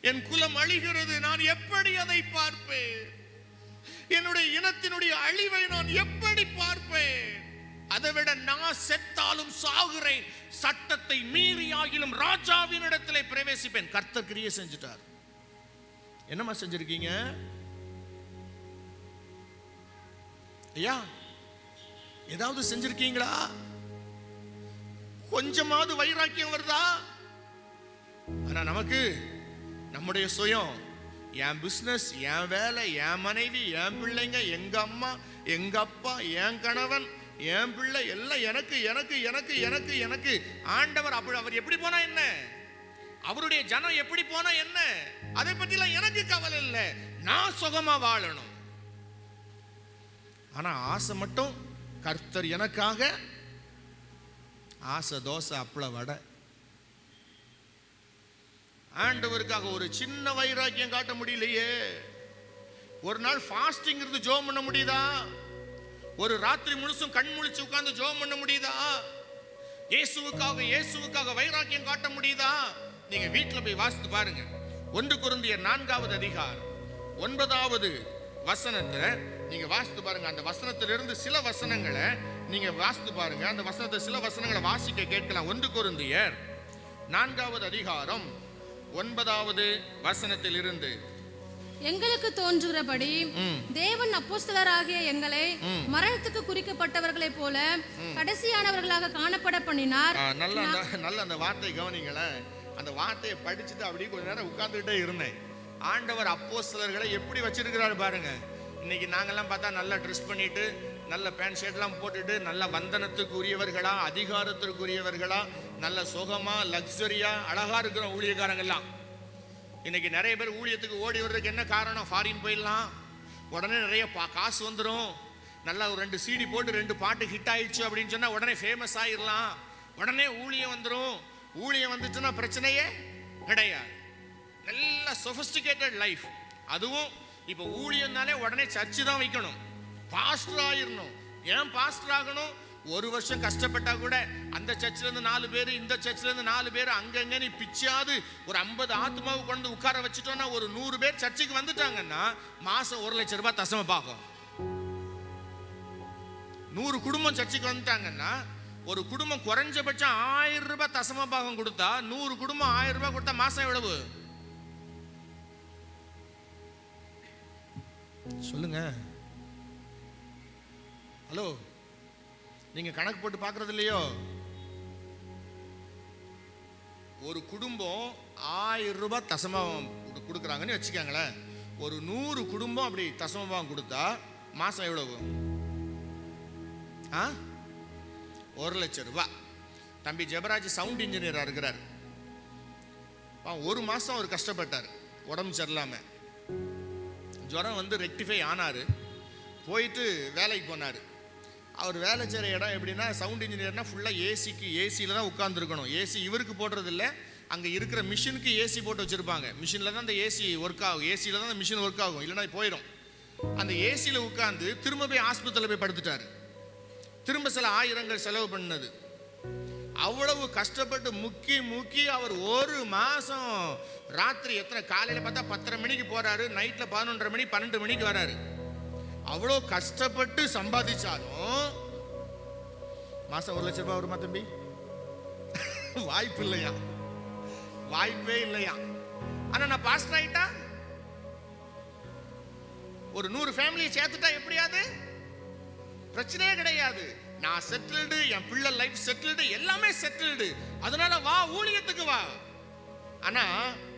என் குலம் அழிகிறது நான் எப்படி அதை பார்ப்பேன்? என்னுடைய இனத்தினுடைய அழிவை நான் எப்படி பார்ப்பேன்? அதை விட நான் செத்தாலும் சாகுறேன். சட்டத்தை மீறியாகிலும் ராஜாவின் இடத்திலே பிரவேசிப்பேன். கர்த்தர் கிரியை செஞ்சுட்டார். என்னம்மா செஞ்சிருக்கீங்க? ஐயா ஏதாவது செஞ்சிருக்கீங்களா? கொஞ்சமாவது வைராக்கியம் வருதா? ஆனா நமக்கு நம்முடைய சுயம். என் பிஸ்னஸ் என் வேலை என் மனைவி என் பிள்ளைங்க எங்கள் அம்மா எங்கள் அப்பா என் கணவன் என் பிள்ளை எல்லாம் எனக்கு எனக்கு எனக்கு எனக்கு எனக்கு. ஆண்டவர் அப்படி அவர் எப்படி போனா என்ன? அவருடைய ஜனம் எப்படி போனா என்ன? அதை பற்றிலாம் எனக்கு கவலை இல்லை. நான் சுகமா வாழணும். ஆனா ஆசை மட்டும் கர்த்தர் எனக்காக ஆசை தோசை அப்பள வடை. ஆண்டவருக்காக ஒரு சின்ன வைராக்கியம் காட்ட முடியலையே. ஒரு நாள் ஃபாஸ்டிங் இருந்து ஜோம் பண்ண முடியுதா? ஒரு ராத்திரி முழுசும் கண் முழிச்சு உட்கார்ந்து ஜோம் பண்ண முடியுதா? இயேசுவுக்காக இயேசுவுக்காக வைராக்கியம் காட்ட முடியுதா? நீங்க வீட்டில் போய் வாசித்து பாருங்க. ஒன்று குருந்திய நான்காவது அதிகாரம் ஒன்பதாவது வசனத்தை நீங்க வாசித்து பாருங்க. அந்த வசனத்திலிருந்து சில வசனங்களை நீங்க வாசித்து பாருங்க. அந்த வசனத்தை சில வசனங்களை வாசிக்க கேட்கலாம். ஒன்று குருந்தியர் நான்காவது அதிகாரம் ஒன்பதாவது வசனத்தில் இருந்து எங்களுக்கு தோன்றுகிறபடி. தேவன் அப்போஸ்தலராகிய எங்களை மரணத்துக்கு குறிக்கப்பட்டவர்களைப் போல கடைசியானவர்களாக காணப்பட பண்ணினார். நல்ல அந்த நல்ல அந்த வார்த்தை கவனிங்களேன். அந்த வார்த்தையை படிச்சுட்டு அப்படியே கொஞ்ச நேரம் உட்கார்ந்துகிட்டே இருந்தேன். ஆண்டவர் அப்போஸ்தலர்களை எப்படி வச்சிருக்கிறாரு பாருங்க. இன்னைக்கு நாங்கெல்லாம் பார்த்தா நல்லா ட்ரெஸ் பண்ணிட்டு நல்ல பேண்ட் ஷர்ட்லாம் போட்டுட்டு நல்ல வந்தனத்துக்கு உரியவர்களா அதிகாரத்திற்கு உரியவர்களா நல்ல சுகமா லக்ஸரியா அழகா இருக்கிற ஊழியக்காரங்கெல்லாம். இன்னைக்கு நிறைய பேர் ஊழியத்துக்கு ஓடி வர்றதுக்கு என்ன காரணம்? ஃபாரின் போயிடலாம். உடனே நிறைய பா காசு வந்துடும் நல்லா ஒரு ரெண்டு சீடி போட்டு ரெண்டு பாட்டு ஹிட் ஆயிடுச்சு அப்படின்னு சொன்னால் உடனே ஃபேமஸ் ஆயிடலாம். உடனே ஊழியம் வந்துடும் ஊழியம் வந்துச்சுன்னா பிரச்சனையே கிடையாது. நல்ல சொஃபிஸ்டிகேட்டட் லைஃப் அதுவும் இப்போ ஊழியம்னாலே உடனே சர்ச்சு தான் வைக்கணும். பாஸ்டர் ஆயிடணும். ஏன் பாஸ்டர் ஆகணும்? ஒரு வருஷம் கஷ்டப்பட்டா கூட அந்த சர்ச்சிலேருந்து நாலு பேர் இந்த சர்ச்சிலேருந்து நாலு பேர் அங்கங்கே நீ பிச்சாது ஒரு ஐம்பது ஆத்மாவை கொண்டு உட்கார வச்சுட்டோன்னா ஒரு நூறு பேர் சர்ச்சுக்கு வந்துட்டாங்கன்னா மாதம் ஒரு லட்சம் ரூபாய் தசம பார்க்கும் நூறு குடும்பம் சர்ச்சுக்கு வந்துட்டாங்கன்னா ஒரு குடும்பம் குறைஞ்சபட்சம் ஆயிரம் ரூபாய் தசம பாகம் கொடுத்தா நூறு குடும்பம் ஆயிரம் ரூபாய் கொடுத்தா மாசம் எவ்வளவு? சொல்லுங்க. ஹலோ. நீங்க கணக்கு போட்டு பார்க்கறது இல்லையோ ஒரு குடும்பம் ஆயிரம் ரூபாய் தசமம் கொடு- கொடுக்குறாங்கன்னு வச்சுக்கோங்களேன். ஒரு நூறு குடும்பம் அப்படி தசமபாவம் கொடுத்தா மாசம் எவ்வளவு? ஆ? ஒரு லட்சம் ரூபாய். தம்பி ஜெபராஜ் சவுண்ட் இன்ஜினியராக இருக்கிறார். ஒரு மாதம் அவர் கஷ்டப்பட்டார். உடம்பு சரியில்லாமல் ஜுரம் வந்து ரெக்டிஃபை ஆனார். போயிட்டு வேலைக்கு போனார். அவர் வேலை செய்கிற இடம் எப்படின்னா சவுண்ட் இன்ஜினியர்னா ஃபுல்லாக ஏசிக்கு ஏசியில் தான் உட்காந்துருக்கணும் ஏசி இவருக்கு போடுறதில்ல. அங்கே இருக்கிற மிஷினுக்கு ஏசி போட்டு வச்சுருப்பாங்க. மிஷினில் தான் அந்த ஏசி ஒர்க் ஆகும். ஏசியில் தான் அந்த மிஷின் ஒர்க் ஆகும். இல்லைனா போயிடும். அந்த ஏசியில் உட்காந்து திரும்ப போய் ஆஸ்பத்திரியில் போய் படுத்துட்டார். திரும்ப சில ஆயிரங்கள் செலவு பண்ணது. அவ்வளவு கஷ்டப்பட்டு முக்கி முக்கி அவர் ஒரு மாதம் ராத்திரி எத்தனை காலையில் பார்த்தா பத்தரை மணிக்கு போகிறாரு நைட்டில் பதினொன்றரை மணி பன்னெண்டு மணிக்கு வராரு. அவ்வளோ கஷ்டப்பட்டு சம்பாதிச்சாலும் மாசம் ஒரு லட்ச ரூபாய் வருமா தம்பி? வாய்ப்பு இல்லையா? வாய்ப்பே இல்லையா? ஆனா நான் பாஸ்டர் ஆயிட்டா? ஒரு நூறு ஃபேமிலியை சேர்த்துட்டா எப்படியாது? பிரச்சனையே கிடையாது. நான் செட்டில்டு என் பிள்ளை லைஃப் செட்டில்டு எல்லாமே செட்டில்டு அதனால வா ஊழியத்துக்கு வா. ஆனா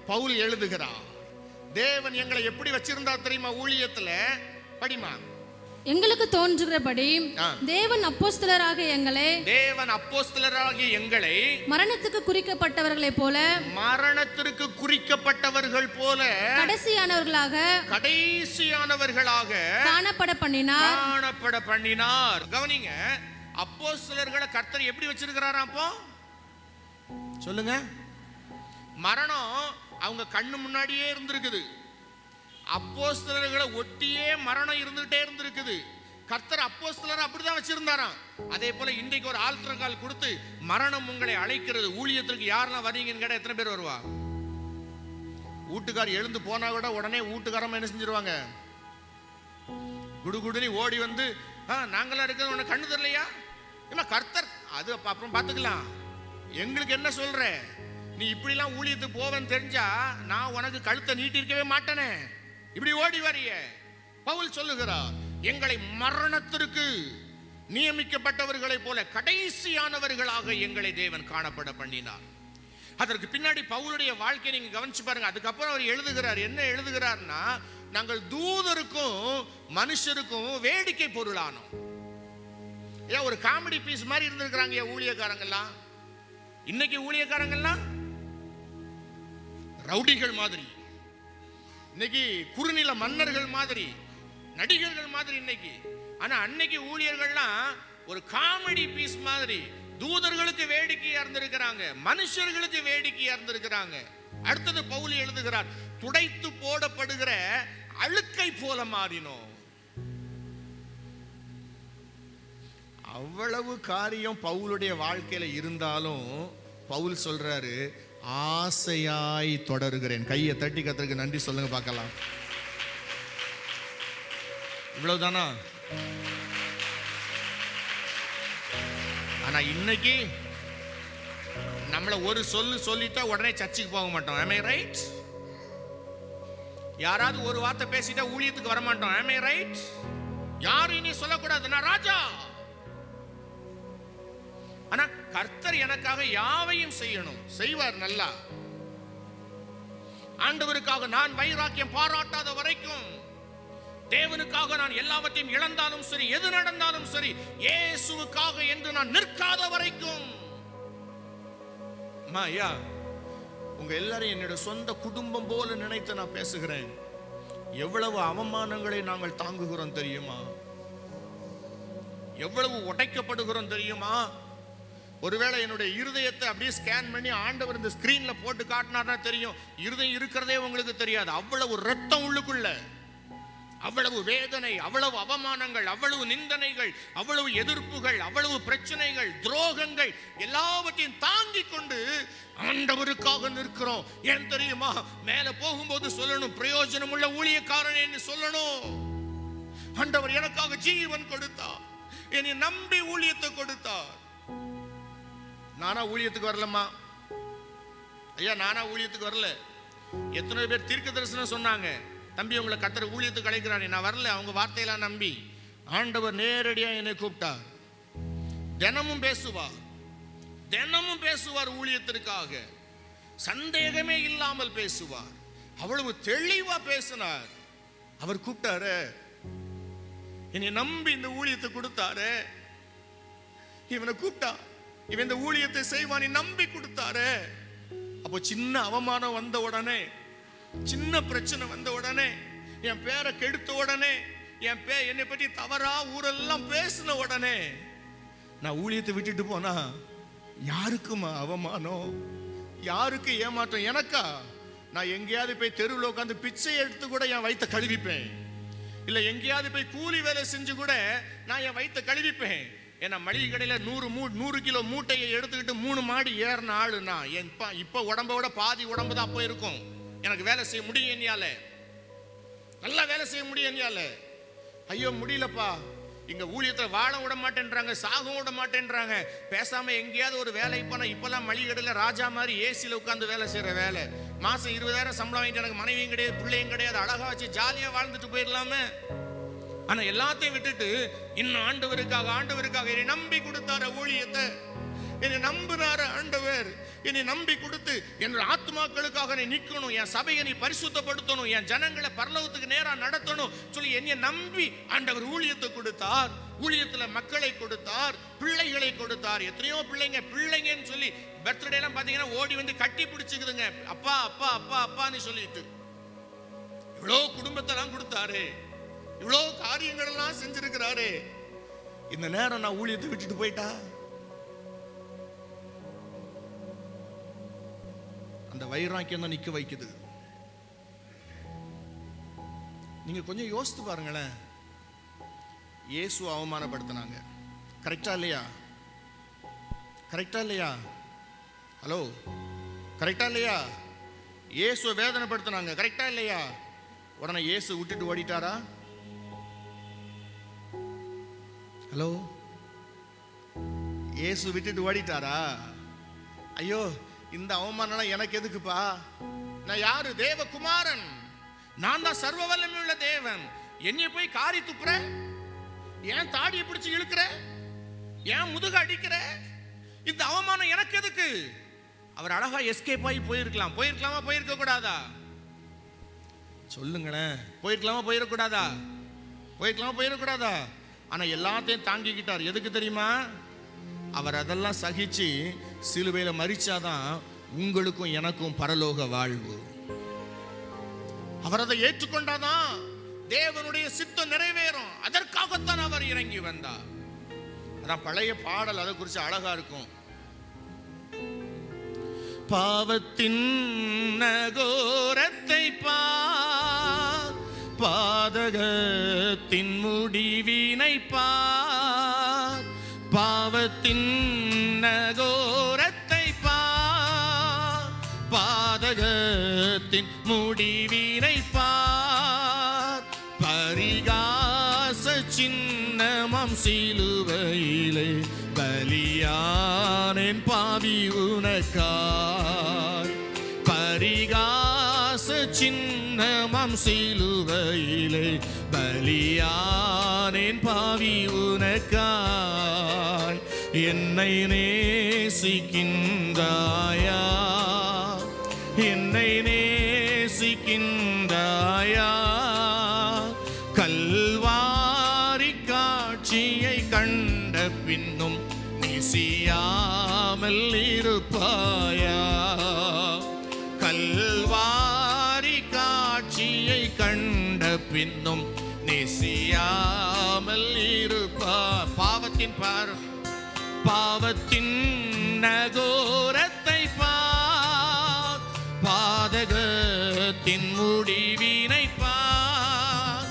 பவுல் எழுதுகிறார் தேவன் எங்களை எப்படி வச்சிருந்தா தெரியுமா ஊழியத்துல? படிமா எங்களுக்கு தோன்றுகிறபடி. தேவன் அப்போஸ்தலராகிய எங்களை தேவன் அப்போஸ்தலராகிய எங்களை மரணத்துக்கு குறிக்கப்பட்டவர்களைப் போல மரணத்திற்கு குறிக்கப்பட்டவர்கள் போல கடைசியானவர்களாக கடைசியானவர்களாக காணப்பட பண்ணினார். காணப்பட பண்ணினார். கவனிங்க அப்போ சிலர்களை கர்த்தர் எப்படி வச்சிருக்கிறாராம் அப்போ? சொல்லுங்க. மரணம் அவங்க கண்ணு முன்னாடியே இருந்திருக்குது. அப்போஸ்தலர்களை ஒட்டியே மரணம் இருந்துகிட்டே இருந்திருக்குது. கர்த்தர் அப்போஸ்தலர் அப்படிதான் வச்சிருந்தாராம். அதே போல இன்றைக்கு ஒரு ஆல்ட்ரங்கால் கொடுத்து மரணம் உங்களை அழைக்கிறது. ஊழியத்திற்கு யாரெல்லாம் வரீங்கன்னு கேட்டால் எத்தனை பேர் வருவா? வீட்டுக்கார் எழுந்து போனா கூட உடனே வீட்டுக்காரமா என்ன செஞ்சிருவாங்க? குடுகுடுன்னு ஓடி வந்து ஆ நாங்களாம் இருக்கிறது உனக்கு கண்ணு தெரியலையா? ஏமா கர்த்தர் அது அப்ப அப்புறம் பார்த்துக்கலாம். எங்களுக்கு என்ன சொல்ற? நீ இப்படிலாம் ஊழியத்துக்கு போவேன்னு தெரிஞ்சா நான் உனக்கு கழுத்தை நீட்டி இருக்கவே மாட்டேனே. இப்படி ஓடி வரிய. பவுல் சொல்லுகிறார் எங்களை மரணத்திற்கு நியமிக்கப்பட்டவர்களைப் போல கடைசியானவர்களாக எங்களை தேவன் காணப்பட பண்ணினார். அதற்கு பின்னாடி பவுலுடைய வாழ்க்கையை நீங்க கவனிச்சு பாருங்க. அதுக்கப்புறம் அவர் எழுதுகிறார். என்ன எழுதுகிறார்னா நாங்கள் தூதருக்கும் மனுஷருக்கும் வேடிக்கை பொருளானோம். ஏன் ஒரு காமெடி பீஸ் மாதிரி இருந்திருக்கிறாங்க ஏன் ஊழியக்காரங்கெல்லாம்? இன்னைக்கு ஊழியக்காரங்கெல்லாம்? ரவுடிகள் மாதிரி. இன்னைக்கு குறுநில மன்னர்கள் மாதிரி நடிகர்கள் மாதிரி இன்னைக்கு. ஆனா அன்னைக்கு ஊழியர்கள்லாம் ஒரு காமெடி பீஸ் மாதிரி தூதர்களுக்கு வேடிக்கையா இருந்திருக்கிறாங்க மனுஷர்களுக்கு வேடிக்கையா இருந்திருக்கிறாங்க அடுத்தது பவுல் எழுதுகிறார் துடைத்து போடப்படுகிற அழுக்கை போல மாறினோம். அவ்வளவு காரியம் பவுலுடைய வாழ்க்கையில இருந்தாலும் பவுல் சொல்றாரு ஆசையாய் தொடருகிறேன். கையை தட்டி கத்துறதுக்கு நன்றி சொல்லுங்க பார்க்கலாம். இவ்வளவுதானா? ஆனா இன்னைக்கு நம்மள ஒரு சொல்லு சொல்லிட்டா உடனே சர்ச்சுக்கு போக மாட்டோம். Am ரைட் யாராவது ஒரு வார்த்தை பேசிட்டா ஊழியத்துக்கு வர மாட்டோம். Am ரைட் யாரும் இனி சொல்லக்கூடாது. நான் ராஜா. ஆனா கர்த்தர் எனக்காக யாவையும் செய்யணும். செய்வார் நல்லா. ஆண்டவருக்காக நான் வைராக்கியம் பாராட்டாத வரைக்கும் தேவனுக்காக நான் எல்லாவற்றையும் இழந்தாலும் சரி எது நடந்தாலும் சரி இயேசுவுக்காக என்று நான் நிற்காத வரைக்கும். மாயா ஐயா உங்க எல்லாரையும் என்னோட சொந்த குடும்பம் போல நினைத்து நான் பேசுகிறேன். எவ்வளவு அவமானங்களை நாங்கள் தாங்குகிறோம் தெரியுமா? எவ்வளவு உடைக்கப்படுகிறோம் தெரியுமா? ஒருவேளை என்னுடைய இருதயத்தை அப்படியே ஸ்கேன் பண்ணி ஆண்டவர் இந்த ஸ்கிரீன்ல போட்டு காட்டினார்னா தெரியும். இருதயம் இருக்கிறதே உங்களுக்கு தெரியாது. அவ்வளவு ரத்தம் உள்ளுக்குள்ள. அவ்வளவு வேதனை அவ்வளவு அவமானங்கள் அவ்வளவு நிந்தனைகள் அவ்வளவு எதிர்ப்புகள் அவ்வளவு பிரச்சனைகள் துரோகங்கள் எல்லாவற்றையும் தாங்கி கொண்டு ஆண்டவருக்காக நிற்கிறோம். ஏன் தெரியுமா? மேல போகும்போது சொல்லணும். பிரயோஜனம் உள்ள ஊழியக்காரன் என்று சொல்லணும். ஆண்டவர் எனக்காக ஜீவன் கொடுத்தார். என்னை நம்பி ஊழியத்தை கொடுத்தார். நானா ஊழியத்துக்கு வரலம்மா. ஐயா நானா ஊழியத்துக்கு வரல. எத்தனை பேர் தீர்க்க தரிசனம் சொன்னாங்க. தம்பி உங்களை கத்திர ஊழியத்துக்கு அழைக்கிறானே நான் வரல. அவங்க வார்த்தையெல்லாம் நம்பி. ஆண்டவர் நேரடியா என்னை கூப்பிட்டார். தினமும் பேசுவார். தினமும் பேசுவார் ஊழியத்திற்காக. சந்தேகமே இல்லாமல் பேசுவார். அவ்வளவு தெளிவா பேசினார். அவர் கூப்பிட்டாரு. என்னை நம்பி இந்த ஊழியத்தை கொடுத்தாரு. இவனை கூப்பிட்டா இவன் இந்த ஊழியத்தை செய்வான் நம்பி கொடுத்தாரு. அப்போ சின்ன அவமானம் வந்த உடனே சின்ன பிரச்சனை வந்த உடனே என் பேரை கெடுத்த உடனே என் பே என்னை பற்றி தவறா ஊரெல்லாம் பேசின உடனே நான் ஊழியத்தை விட்டுட்டு போனா யாருக்குமா அவமானம்? யாருக்கு ஏமாற்றம்? எனக்கா? நான் எங்கேயாவது போய் தெருவில் உட்காந்து பிச்சை எடுத்து கூட என் வயிற்ற கழுவிப்பேன். இல்லை எங்கேயாவது போய் கூலி வேலை செஞ்சு கூட நான் என் வயிற்ற கழுவிப்பேன். ஏன்னா மளிகை கடையில் நூறு மூ நூறு கிலோ மூட்டையை எடுத்துக்கிட்டு மூணு மாடி ஏறின ஆளுனா என் இப்போ இப்போ உடம்போட விட பாதி உடம்பு தான் அப்போ இருக்கும். எனக்கு வேலை செய்ய முடியும் என்னையால நல்லா வேலை செய்ய முடியும் என்னையால ஐயோ முடியலப்பா. இங்க ஊழியத்தில் வாழ விட மாட்டேன்றாங்க சாகம் விட மாட்டேன்றாங்க. பேசாம எங்கேயாவது ஒரு வேலை போனா இப்பெல்லாம் மளிகை கடையில் ராஜா மாதிரி ஏசியில் உட்காந்து வேலை செய்யற வேலை. மாசம் இருபதாயிரம் சம்பளம் வாங்கிட்டு எனக்கு மனைவியும் கிடையாது பிள்ளையும் கிடையாது. அழகா வச்சு ஜாலியா வாழ்ந்துட்டு போயிடலாமே ஆனா எல்லாத்தையும் விட்டுட்டு இன்னும் ஆண்டவருக்காக ஆண்டவருக்காக என்னை நம்பி கொடுத்தார ஊழியத்தை. என்னை நம்பினார ஆண்டவர். என்னை நம்பி கொடுத்து என்னோட ஆத்மாக்களுக்காக நீ நிற்கணும் என் சபையை நீ பரிசுத்தப்படுத்தணும் என் ஜனங்களை பரலவத்துக்கு நேராக நடத்தணும் சொல்லி என்னை நம்பி ஆண்டவர் ஊழியத்தை கொடுத்தார். ஊழியத்தில் மக்களை கொடுத்தார் பிள்ளைகளை கொடுத்தார். எத்தனையோ பிள்ளைங்க பிள்ளைங்கன்னு சொல்லி பர்த்டேலாம் பார்த்தீங்கன்னா ஓடி வந்து கட்டி பிடிச்சிக்குதுங்க. அப்பா அப்பா அப்பா அப்பான்னு சொல்லிட்டு. இவ்வளோ குடும்பத்தெல்லாம் கொடுத்தாரு. இவ்வளோ காரியங்கள் எல்லாம் செஞ்சிருக்கிறாரு. இந்த நேரம் நான் ஊழியத்தை விட்டுட்டு போயிட்டா? அந்த வைராக்கியம் தான் நிற்க வைக்குது. நீங்க கொஞ்சம் யோசித்து பாருங்களேன். இயேசு அவமானப்படுத்தினாங்க. கரெக்டா இல்லையா? கரெக்டா இல்லையா? ஹலோ கரெக்டா இல்லையா? இயேசுவை வேதனைப்படுத்தினாங்க. கரெக்டா இல்லையா? உடனே இயேசு விட்டுட்டு ஓடிட்டாரா? ஹலோ இயேசு விட்டுட்டு ஓடிட்டாரா? ஐயோ இந்த அவமானம் எனக்கு எதுக்குப்பா? நான் யாரு? தேவகுமாரன். நான் தான் சர்வ வல்லமை உள்ள தேவன். என்னைய போய் காரி துப்புற? ஏன் தாடியை பிடிச்சு இழுக்கிற? ஏன் முதுக அடிக்கிற? இந்த அவமானம் எனக்கு எதுக்கு? அவர் அழகா எஸ்கேப் ஆகி போயிருக்கலாம். போயிருக்கலாமா? போயிருக்க கூடாதா சொல்லுங்களேன். போயிருக்கலாமா? போயிடக்கூடாதா போயிருக்கலாமா? போயிடக்கூடாதா ஆனா எல்லாத்தையும் தாங்கிக்கிட்டார். எதுக்கு தெரியுமா? அவர் அதெல்லாம் சகிச்சு சிலுவையில மறிச்சாதான் உங்களுக்கும் எனக்கும் பரலோக வாழ்வு. அவர் அதை ஏற்றுக்கொண்டாதான் தேவனுடைய சித்தம் நிறைவேறும். அதற்காகத்தான் அவர் இறங்கி வந்தார். அதான் பழைய பாடல் அதை குறித்து அழகா இருக்கும். பாவத்தின் நகோரத்தை பா பாதகத்தின் முடிவினை பார். பாவத்தின் நகோரத்தை பார். பாதகத்தின் முடிவினை பார். பரிகாச சின்னமம் சிலுவையிலே பலியானேன் பாவி உனக்காய் சின்னமம் சிலுவையிலே பலியானேன் பாவி உனக்காய். என்னை நேசிக்கின்றாயா? பின்னும் நெசியாமல் இருப்பார். பாவத்தின் பார் பாவத்தின் நகோரத்தை பார். பாதகத்தின் முடிவினை பார்.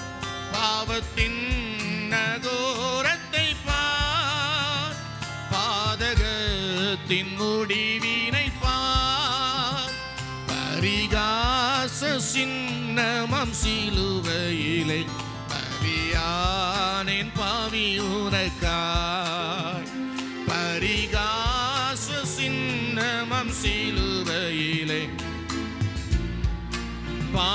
பாவத்தின் நகோரத்தை பார். பாதகத்தின் முடிவினை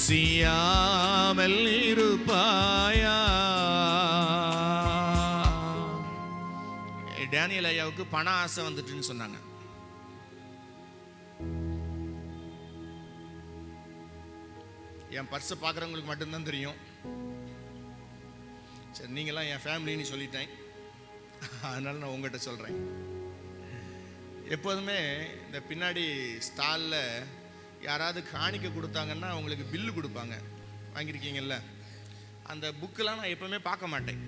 நெசியாமல் இருப்பாயா? டேனியல் ஐயாவுக்கு பண ஆசை வந்துட்டுன்னு சொன்னாங்க. என் பர்ஸை பார்க்குறவங்களுக்கு மட்டும்தான் தெரியும். சரி நீங்களாம் என் ஃபேமிலின்னு சொல்லிட்டேன். அதனால நான் உங்கள்கிட்ட சொல்கிறேன் எப்போதுமே இந்த பின்னாடி ஸ்டாலில் யாராவது காணிக்க கொடுத்தாங்கன்னா அவங்களுக்கு பில்லு கொடுப்பாங்க. வாங்கியிருக்கீங்கல்ல? அந்த புக்கெலாம் நான் எப்போவுமே பார்க்க மாட்டேன்.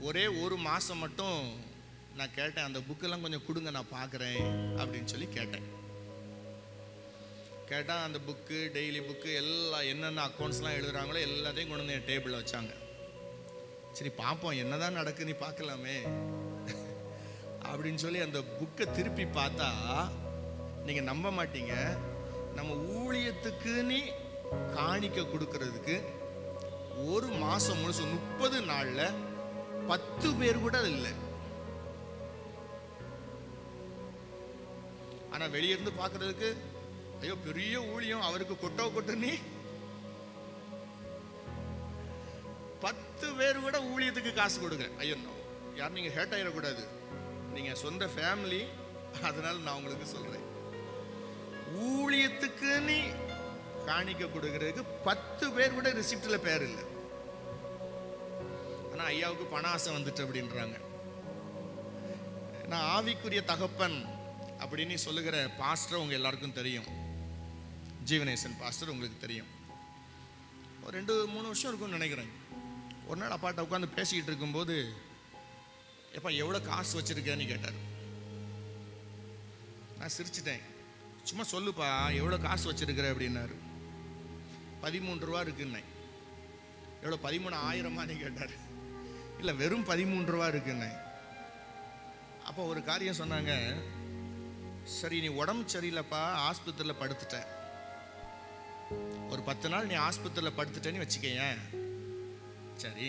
ஒரே ஒரு மாதம் மட்டும் நான் கேட்டேன் அந்த புக்கெல்லாம் கொஞ்சம் கொடுங்க நான் பார்க்குறேன் அப்படின்னு சொல்லி கேட்டேன். கேட்டால் அந்த புக்கு டெய்லி புக்கு எல்லாம் என்னென்ன அக்கௌண்ட்ஸ்லாம் எழுதுகிறாங்களோ எல்லாத்தையும் கொண்டு வந்து என் டேபிளில் வச்சாங்க. சரி பார்ப்போம் என்னதான் நடக்கு நீ பார்க்கலாமே. அப்படின்னு சொல்லி அந்த புக்கை திருப்பி பார்த்தா நீங்கள் நம்ப மாட்டீங்க. நம்ம ஊழியத்துக்கு நீ காணிக்க கொடுக்கறதுக்கு ஒரு மாதம் முழுசு முப்பது நாளில் பத்து பேர் கூட இல்லை. ஆனால் வெளியிருந்து பார்க்கறதுக்கு ஐயோ பெரிய ஊழியம் அவருக்கு கொட்டோ கொட்டு நீ பத்து பேர் கூட ஊழியத்துக்கு காசு கொடுங்க. ஐயோ யார் நீங்க ஹேட் ஆயிடக்கூடாது. நீங்க சொந்த ஃபேமிலி அதனால நான் உங்களுக்கு சொல்றேன். ஊழியத்துக்கு நீ காணிக்க கொடுக்கறதுக்கு பத்து பேர் கூட ரிசிப்டில் பேர் இல்லை. ஆனால் ஐயாவுக்கு பண ஆசை வந்துட்டு அப்படின்றாங்க. நான் ஆவிக்குரிய தகப்பன் அப்படின்னு சொல்லுகிற பாஸ்டர் உங்க எல்லாருக்கும் தெரியும். ஜீவனேசன் பாஸ்டர் உங்களுக்கு தெரியும். ஒரு ரெண்டு மூணு வருஷம் இருக்கும்னு நினைக்கிறேன். ஒரு நாள் அப்பாட்ட உட்காந்து பேசிக்கிட்டு இருக்கும்போது எப்பா எவ்வளோ காசு வச்சிருக்கேன்னு கேட்டார். நான் சிரிச்சிட்டேன். சும்மா சொல்லுப்பா எவ்வளோ காசு வச்சிருக்கிற அப்படின்னாரு. பதிமூன்று ரூபா இருக்குன்னேன். எவ்வளோ பதிமூணு ஆயிரமானு கேட்டார். இல்லை வெறும் பதிமூன்று ரூபா இருக்குன்னேன். அப்போ ஒரு காரியம் சொன்னாங்க சரி நீ உடம்பு சரியில்லைப்பா ஆஸ்பத்திரியில் படுத்துட்ட. ஒரு பத்து நாள் நீ ஆஸ்பத்திரியில் படுத்துட்டேன்னு வச்சுக்கேன் சரி.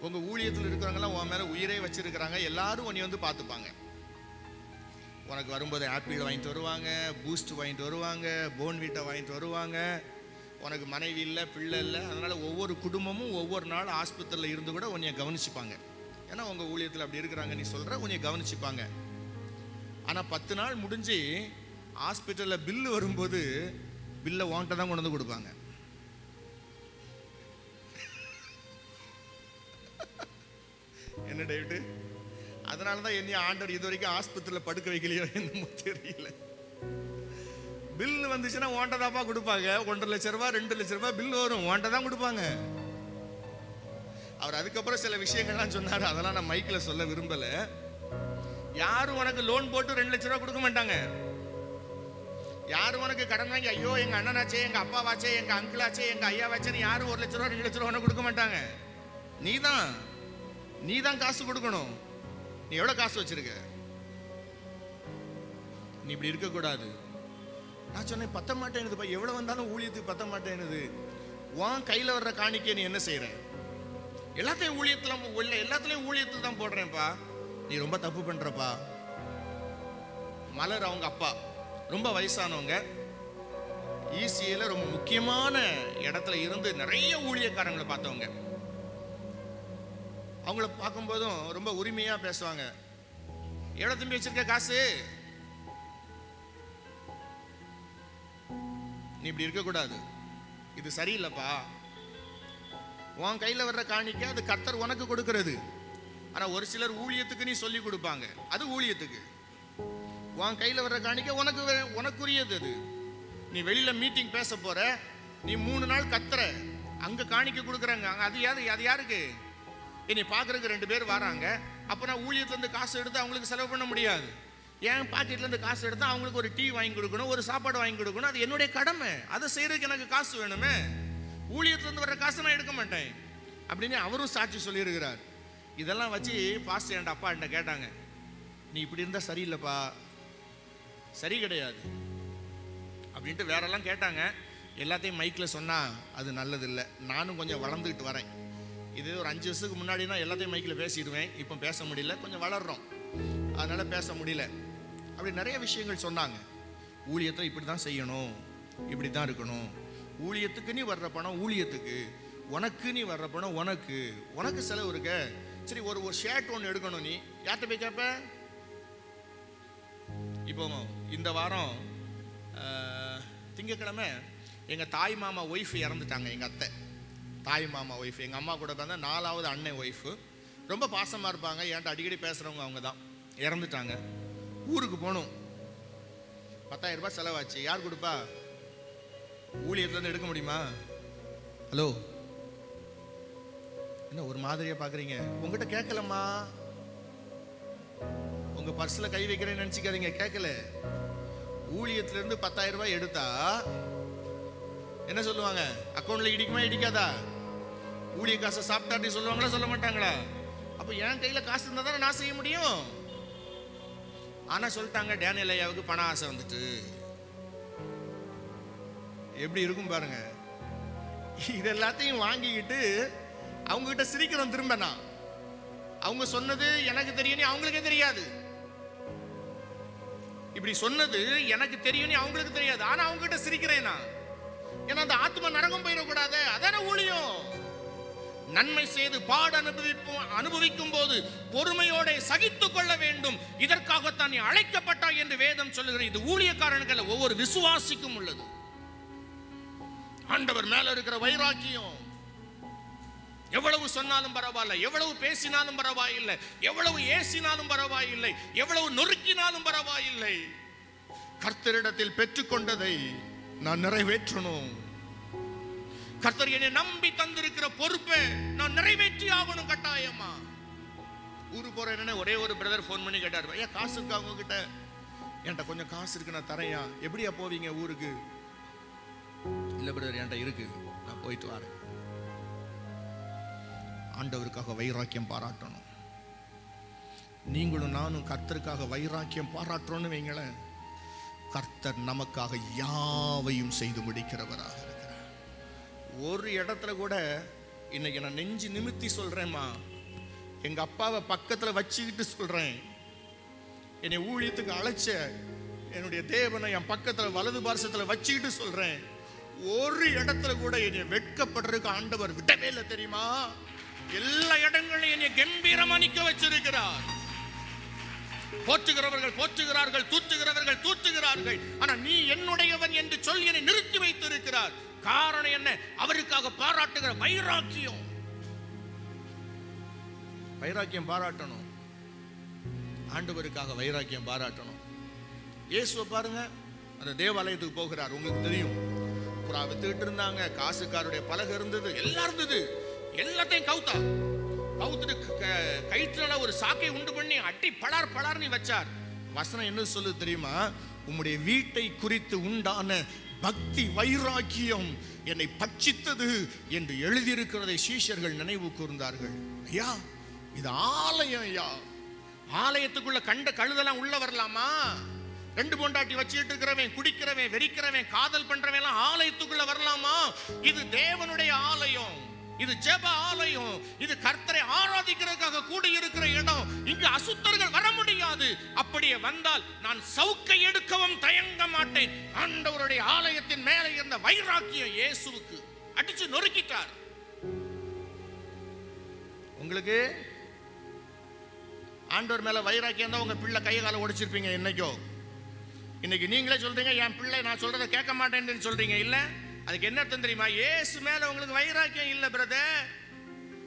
உங்கள் ஊழியத்தில் இருக்கிறவங்கலாம் உன் மேலே உயிரே வச்சிருக்கிறாங்க எல்லாரும் உன்னை வந்து பார்த்துப்பாங்க. உனக்கு வரும்போது ஆப்பிள் வாங்கிட்டு வருவாங்க பூஸ்ட் வாங்கிட்டு வருவாங்க போன் வீட்டை வாங்கிட்டு வருவாங்க. உனக்கு மனைவி இல்லை பிள்ளை இல்லை அதனால் ஒவ்வொரு குடும்பமும் ஒவ்வொரு நாள் ஆஸ்பத்திரியில் இருந்து கூட உன்னைய கவனிச்சுப்பாங்க. ஏன்னா உங்கள் ஊழியத்தில் அப்படி இருக்கிறாங்க நீ சொல்கிற உன்னைய கவனிச்சுப்பாங்க. ஆனால் பத்து நாள் முடிஞ்சு ஹாஸ்பிட்டலில் பில்லு வரும்போது பில்லை வாங்கிட்ட தான் கொண்டு வந்து கொடுப்பாங்க. என்ன டேவிட்டு அதனால தான் என்னைய ஆண்டவர் இது வரைக்கும் ஆஸ்பத்திரியில் படுக்க வைக்கலையோ என்னமோ தெரியல. பில் வந்துச்சுன்னா ஓண்டதாப்பா கொடுப்பாங்க. ஒன்றரை லட்ச ரூபா ரெண்டு லட்ச ரூபா பில் வரும். ஓண்ட தான் கொடுப்பாங்க. அவர் அதுக்கப்புறம் சில விஷயங்கள்லாம் சொன்னார். அதெல்லாம் நான் மைக்கில் சொல்ல விரும்பல. யாரும் உனக்கு லோன் போட்டு ரெண்டு லட்ச ரூபா கொடுக்க மாட்டாங்க. யாரும் உனக்கு கடன் வாங்கி ஐயோ எங்க அண்ணனாச்சே எங்க அப்பாவாச்சே எங்க அங்கிளாச்சே எங்க ஐயாவாச்சேன்னு யாரும் ஒரு லட்ச ரூபா ரெண்டு லட்ச ரூபா உனக்கு கொடுக்க மாட்டாங்க. நீ தான் நீ தான் காசு கொடுக்கணும். நீ எவ்வளவு காசு வச்சிருக்க? நீ இப்படி இருக்கக்கூடாது. நான் சொன்னேன் பத்த மாட்டேனுதுப்பா எவ்வளவு வந்தாலும் ஊழியத்துக்கு பத்த மாட்டேனுது உன் கையில வர்ற காணிக்கை நீ என்ன செய்யற எல்லாத்தையும் ஊழியத்துல உள்ள எல்லாத்துலயும் ஊழியத்துல தான் போடுறேன்ப்பா. நீ ரொம்ப தப்பு பண்றப்பா. மலர் அவங்க அப்பா. ரொம்ப வயசானவங்க. ஈசியில ரொம்ப முக்கியமான இடத்துல இருந்து நிறைய ஊழியக்காரங்களை பார்த்தவங்க. அவங்கள பார்க்கும்போதும் ரொம்ப உரிமையாக பேசுவாங்க. எவ்வளோ தம்பி வச்சிருக்க காசு. நீ இப்படி இருக்கக்கூடாது. இது சரியில்லைப்பா. உன் கையில் வர்ற காணிக்கை அது கர்த்தர் உனக்கு கொடுக்கறது. ஆனால் ஒரு சிலர் ஊழியத்துக்கு நீ சொல்லி கொடுப்பாங்க. அது ஊழியத்துக்கு. உன் கையில் வர்ற காணிக்கை உனக்கு உனக்குரியது அது. நீ வெளியில் மீட்டிங் பேச போற. நீ மூணு நாள் கத்துற. அங்கே காணிக்க கொடுக்குறாங்க. அங்கே அது யாரு அது யாருக்கு? என்னை பார்க்குறதுக்கு ரெண்டு பேர் வராங்க. அப்போ நான் ஊழியத்துலேருந்து காசு எடுத்து அவங்களுக்கு செலவு பண்ண முடியாது. என் பாக்கெட்லேருந்து காசு எடுத்து அவங்களுக்கு ஒரு டீ வாங்கி கொடுக்கணும் ஒரு சாப்பாடு வாங்கி கொடுக்கணும். அது என்னுடைய கடமை. அதை செய்கிறதுக்கு எனக்கு காசு வேணுமே. ஊழியத்துலேருந்து வர வர்ற நான் எடுக்க மாட்டேன். அப்படின்னு அவரும் சாட்சி சொல்லியிருக்கிறார். இதெல்லாம் வச்சு பாஸ்டர் என் அப்பா என்கிட்ட கேட்டாங்க. நீ இப்படி இருந்தால் சரியில்லைப்பா. சரி கிடையாது. அப்படின்ட்டு வேறெல்லாம் கேட்டாங்க. எல்லாத்தையும் மைக்கில் சொன்னால் அது நல்லதில்லை. நானும் கொஞ்சம் வளர்ந்துக்கிட்டு வரேன். இது ஒரு அஞ்சு வருஷத்துக்கு முன்னாடினா எல்லாத்தையும் மைக்கில் பேசிடுவேன். இப்போ பேச முடியல. கொஞ்சம் வளர்றோம். அதனால் பேச முடியல. அப்படி நிறைய விஷயங்கள் சொன்னாங்க. ஊழியத்தை இப்படி தான் செய்யணும். இப்படி தான் இருக்கணும். ஊழியத்துக்கு நீ வர்ற பணம் ஊழியத்துக்கு. உனக்கு நீ வர்ற பணம் உனக்கு. உனக்கு செலவு இருக்க. சரி ஒரு ஒரு ஷர்ட் ஒன்று எடுக்கணும் நீ. யார்கிட்ட போய் கேட்ப இப்போ இந்த வாரம் திங்கக்கிழமை எங்கள் தாய் மாமா ஒய்ஃப் இறந்துட்டாங்க எங்கள் அத்தை. தாய் மாமா ஒய்ஃப் எங்கள் அம்மா கூட பிறந்த நாலாவது அண்ணன் ஒய்ஃபு ரொம்ப பாசமாக இருப்பாங்க. என்கிட்ட அடிக்கடி பேசுகிறவங்க அவங்க தான். இறந்துட்டாங்க. ஊருக்கு போகணும். பத்தாயிரம் ரூபாய் செலவாச்சு. யார் கொடுப்பா? ஊழியத்துலேருந்து எடுக்க முடியுமா? ஹலோ என்ன ஒரு மாதிரியாக பார்க்குறீங்க உங்ககிட்ட கேட்கலம்மா. உங்கள் பர்ஸில் கை வைக்கிறேன்னு நினச்சிக்காதீங்க. கேட்கல. ஊழியத்துலேருந்து பத்தாயிரம் ரூபாய் எடுத்தா என்ன சொல்லுவாங்க? அக்கௌண்ட்ல இடிக்குமா இடிக்காதா? ஊழிய காசை சாப்பிட்டாட்டி சொல்லுவாங்களா? சொல்ல மாட்டாங்களா? அப்போ என் கையில் காசு இருந்தால் தானே நான் செய்ய முடியும். ஆனால் சொல்லிட்டாங்க டேனியல் ஐயாவுக்கு பண ஆசை வந்துட்டு. எப்படி இருக்கும் பாருங்க. இது எல்லாத்தையும் வாங்கிக்கிட்டு அவங்க கிட்ட சிரிக்கிறோம் திரும்ப நான். அவங்க சொன்னது எனக்கு தெரியும் அவங்களுக்கே தெரியாது. இப்படி சொன்னது எனக்கு தெரியும் அவங்களுக்கு தெரியாது. ஆனா அவங்க கிட்ட சிரிக்கிறேன் நான். ஏன்னா அந்த ஆத்மா நரகம் போயிடக்கூடாது. அதான ஊழியம். நன்மை செய்து பாட அனுபவிப்போம் அனுபவிக்கும் போது பொறுமையோட சகித்துக் கொள்ள வேண்டும். இதற்காகத்தான் நீ அழைக்கப்பட்டாய் என்று வேதம் சொல்லுகிற இது ஊழியக்காரன்கள் ஒவ்வொரு விசுவாசிக்கும் உள்ளது. ஆண்டவர் மேல இருக்கிற வைராக்கியம். எவ்வளவு சொன்னாலும் பரவாயில்ல. எவ்வளவு பேசினாலும் பரவாயில்லை. எவ்வளவு ஏசினாலும் பரவாயில்லை. எவ்வளவு நொறுக்கினாலும் பரவாயில்லை. கர்த்தரிடத்தில் பெற்றுக்கொண்டதை நான் நிறைவேற்றணும். கர்த்தர் என்னை நம்பி தந்திருக்கிற பொறுப்பை நான் நிறைவேற்றி ஆகணும் கட்டாயமா? ஊருக்கு போற என்ன ஒரே ஒரு பிரதர் ஃபோன் பண்ணி கேட்டார். ஐயா காசு இருக்கா உங்ககிட்ட? என்கிட்ட கொஞ்சம் காசு இருக்கு நான் தரையா எப்படியா போவீங்க ஊருக்கு? இல்ல பிரதர் என்கிட்ட இருக்கு. நான் போயிட்டு வரேன். ஆண்டவருக்காக வைராக்கியம் பாராட்டணும். நீங்களும் நானும் கர்த்தருக்காக வைராக்கியம் பாராட்டுறோம்னு வைங்களேன். கர்த்தர் நமக்காக யாவையும் செய்து முடிக்கிறவராக. ஒரு இடத்துல கூட இன்னைக்கு நான் நெஞ்சு நிமித்தி சொல்றேம்மா. எங்க அப்பாவை பக்கத்துல வச்சுக்கிட்டு சொல்றேன். என்னை ஊழியத்துக்கு அழைச்ச என்னுடைய தேவனை என் பக்கத்துல வலது பார்சத்துல வச்சுக்கிட்டு சொல்றேன். ஒரு இடத்துல கூட என்னை வெட்கப்படுறதுக்கு ஆண்டவர் விட்டவே இல்லை தெரியுமா? எல்லா இடங்களையும் என்னை கம்பீரமா நிக்க வச்சிருக்கிறார். போற்றுகிறவர்கள் போற்றுகிறார்கள் தூற்றுகிறவர்கள் தூற்றுகிறார்கள். ஆனா நீ என்னுடையவன் என்று சொல்லி என்னை நிறுத்தி வைத்திருக்கிறார். காரணம் என்ன? அவருக்காக பாராட்டுகிற வைராக்கியம். வைராக்கியம் பாராட்டணும். ஆண்டவருக்காக வைராக்கியம் பாராட்டணும். இயேசுவை பாருங்க. அந்த தேவாலயத்துக்கு போகிறார். உங்களுக்கு தெரியும். புறா வித்துக்கிட்டு இருந்தாங்க. காசுக்காருடைய பலகை இருந்தது. எல்லாம் இருந்தது. எல்லாத்தையும் கவுத்தா. கவுத்துட்டு க- கயிற்றுல ஒரு சாக்கை உண்டு பண்ணி அட்டி பலார் பலார்னு வச்சார். வசனம் என்ன சொல்லு தெரியுமா? உம்முடைய வீட்டை குறித்து உண்டான பக்தி வைராக்கியம் என்னை பட்சித்தது என்று எழுதியிருக்கிறதை சீஷர்கள் நினைவு கூர்ந்தார்கள். ஐயா இது ஆலயம் ஐயா. ஆலயத்துக்குள்ள கண்ட கழுதெல்லாம் உள்ள வரலாமா? ரெண்டு பொண்டாட்டி வச்சுட்டு இருக்கிறவன் குடிக்கிறவன் வெறிக்கிறவன் காதல் பண்றவன் எல்லாம் ஆலயத்துக்குள்ள வரலாமா? இது தேவனுடைய ஆலயம். இது ஜெப ஆலயம். இது கர்த்தரை ஆராதிக்கிறதுக்காக கூடி இருக்கிற இடம். இங்கு அசுத்தர்கள் வர முடியாது. அப்படியே வந்தால் நான் சவுக்கை எடுக்கவும் தயங்க மாட்டேன். ஆண்டவருடைய ஆலயத்தின் மேலே இருந்த வைராக்கியம் இயேசுவுக்கு அடிச்சு நொறுக்கிட்டார். உங்களுக்கு ஆண்டவர் மேல வைராக்கியம் தான் உங்க பிள்ளை கை காலை உடைச்சிருப்பீங்க என்னைக்கோ. இன்னைக்கு நீங்களே சொல்றீங்க என் பிள்ளை நான் சொல்றதை கேட்க மாட்டேன்னு சொல்றீங்க. இல்லை அதுக்கு என்ன அர்த்தம் தெரியுமா? ஏசு மேல உங்களுக்கு வைராக்கியம் இல்ல பிரதர்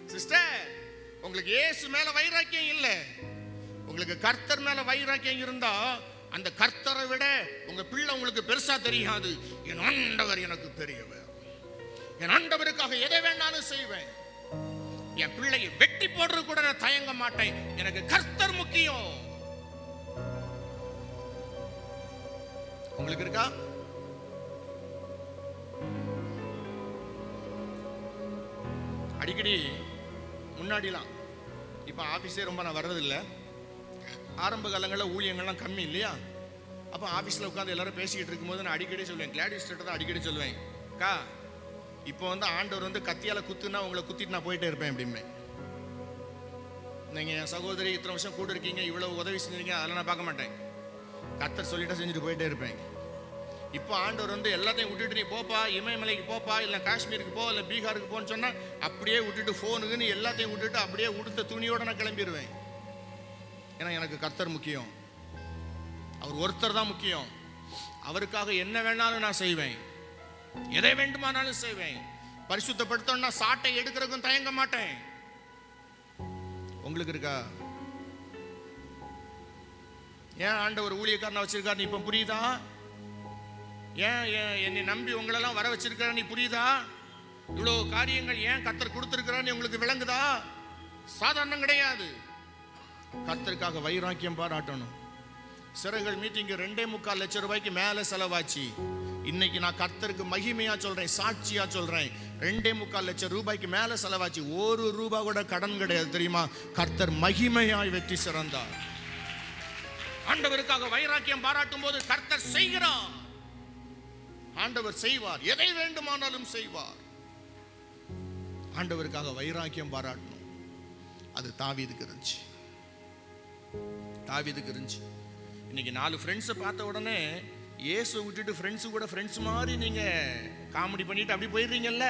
சிஸ்டர் உங்களுக்கு இயேசு மேல வைராக்கியம் இல்ல. உங்களுக்கு கர்த்தர் மேல வைராக்கியம் இருந்தா அந்த கர்த்தரை விட உங்க பிள்ளை உங்களுக்கு பெருசா தெரியாது. என் ஆண்டவர் எனக்கு பெரியவர். என் ஆண்டவருக்காக எதை வேணாலும் செய்வேன். என் பிள்ளையை வெட்டி போடுறது கூட நான் தயங்க மாட்டேன். எனக்கு கர்த்தர் முக்கியம். உங்களுக்கு இருக்கா? அடிக்கடி முன்னாடிலாம். இப்போ ஆஃபீஸே ரொம்ப நான் வர்றதில்லை. ஆரம்ப காலங்களில் ஊழியங்கள்லாம் கம்மி இல்லையா? அப்போ ஆஃபீஸில் உட்காந்து எல்லாரும் பேசிக்கிட்டு இருக்கும்போது நான் அடிக்கடி சொல்லுவேன். கிளாடிஸ் தான் அடிக்கடி சொல்லுவேன். அக்கா இப்போ வந்து ஆண்டவர் வந்து கத்தியால் குத்துனா உங்களை குத்திட்டு நான் போயிட்டே இருப்பேன் அப்படிம்பேன். நீங்கள் என் சகோதரி இத்தனை வருஷம் கூட இருக்கீங்க இவ்வளவு உதவி செஞ்சுருக்கீங்க அதெல்லாம் நான் பார்க்க மாட்டேன். கத்தர் சொல்லிட்டு செஞ்சுட்டு போயிட்டே இருப்பேன். இப்போ ஆண்டவர் வந்து எல்லாத்தையும் விட்டுட்டு நீ போப்பா இமயமலைக்கு போப்பா இல்லை காஷ்மீருக்கு போ இல்லை பீகாருக்கு போன்னு சொன்னால் அப்படியே விட்டுட்டு ஃபோனுக்குன்னு எல்லாத்தையும் விட்டுட்டு அப்படியே உடுத்த துணியோட நான் கிளம்பிடுவேன் ஏன்னா எனக்கு கர்த்தர் முக்கியம். அவர் ஒருத்தர் தான் முக்கியம். அவருக்காக என்ன வேணாலும் நான் செய்வேன். எதை வேண்டுமானாலும் செய்வேன். பரிசுத்தப்படுத்தோன்னா சாட்டை எடுக்கிறதுக்கும் தயங்க மாட்டேன். உங்களுக்கு இருக்கா? ஏன் ஆண்டவர் ஊழியக்காரனை வச்சிருக்காரு? இப்போ புரியுதா? ஏன் ஏன் என்னை நம்பி உங்களெல்லாம் வர வச்சிருக்கிற நீ புரியுதா? இவ்வளோ காரியங்கள் ஏன் கத்தர் கொடுத்துருக்கிறான்னு உங்களுக்கு விளங்குதா? சாதாரணம் கிடையாது. கர்த்தருக்காக வைராக்கியம் பாராட்டணும். சிறைகள் மீட்டிங்கு ரெண்டே முக்கால் லட்சம் ரூபாய்க்கு மேலே செலவாச்சு. இன்னைக்கு நான் கர்த்தருக்கு மகிமையா சொல்றேன் சாட்சியா சொல்றேன். ரெண்டே முக்கால் லட்சம் ரூபாய்க்கு மேலே செலவாச்சு. ஒரு ரூபா கூட கடன் கிடையாது தெரியுமா? கர்த்தர் மகிமையாய் வெற்றி சிறந்தார். ஆண்டவருக்காக வைராக்கியம் பாராட்டும் போது கர்த்தர் செய்கிறான் ஆண்டவர் செய்வார். எதை வேண்டுமானாலும் செய்வார். ஆண்டவருக்காக வைராக்கியம் பாராட்டணும். அது தாவிதுக்கு இருந்துச்சு. தாவிதுக்கு இருந்துச்சு. இன்னைக்கு நாலு ஃப்ரெண்ட்ஸை பார்த்த உடனே இயேசு விட்டுட்டு ஃப்ரெண்ட்ஸு கூட ஃப்ரெண்ட்ஸ் மாதிரி நீங்கள் காமெடி பண்ணிட்டு அப்படி போயிடுறீங்கல்ல?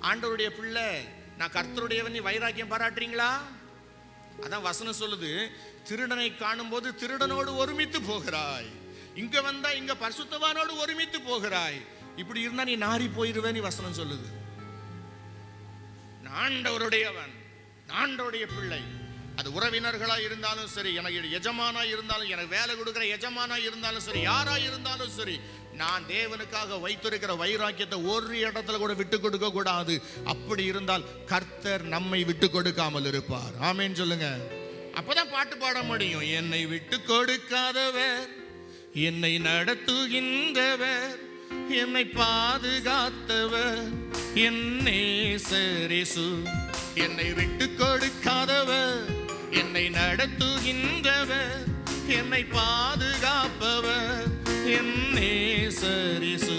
ஆண்டவருடைய பிள்ளை நான் கர்த்தருடையவன் நீ வைராக்கியம் பாராட்டுறீங்களா? அதான் வசனம் சொல்லுது திருடனை காணும்போது திருடனோடு ஒருமித்து போகிறாய். இங்க வந்தா இங்க பரிசுத்தவானோடு ஒருமித்து போகிறாய். இப்படி இருந்தா நீ நாரி போயிருவே நீ வசனம் சொல்லுது. நான் ஆண்டவருடையவன் ஆண்டவருடைய பிள்ளை. அது உறவினர்களா இருந்தாலும் சரி எனக்கு எஜமானா இருந்தாலும் எனக்கு வேலை கொடுக்குற எஜமானா இருந்தாலும் சரி யாரா இருந்தாலும் சரி நான் தேவனுக்காக வைத்திருக்கிற வைராக்கியத்தை ஒரு இடத்துல கூட விட்டு கொடுக்க கூடாது. அப்படி இருந்தால் கர்த்தர் நம்மை விட்டு கொடுக்காமல் இருப்பார். ஆமேன்னு சொல்லுங்க. அப்பதான் பாட்டு பாட முடியும். என்னை விட்டு கொடுக்காதவர் என்னை நடத்துகின்றவர் என்னை பாதுகாத்தவர். என்னே சரிசு என்னை விட்டு கொடுக்காதவர். என்னை நடத்துகின்றவர் என்னை பாதுகாப்பவர். என்னே சரிசு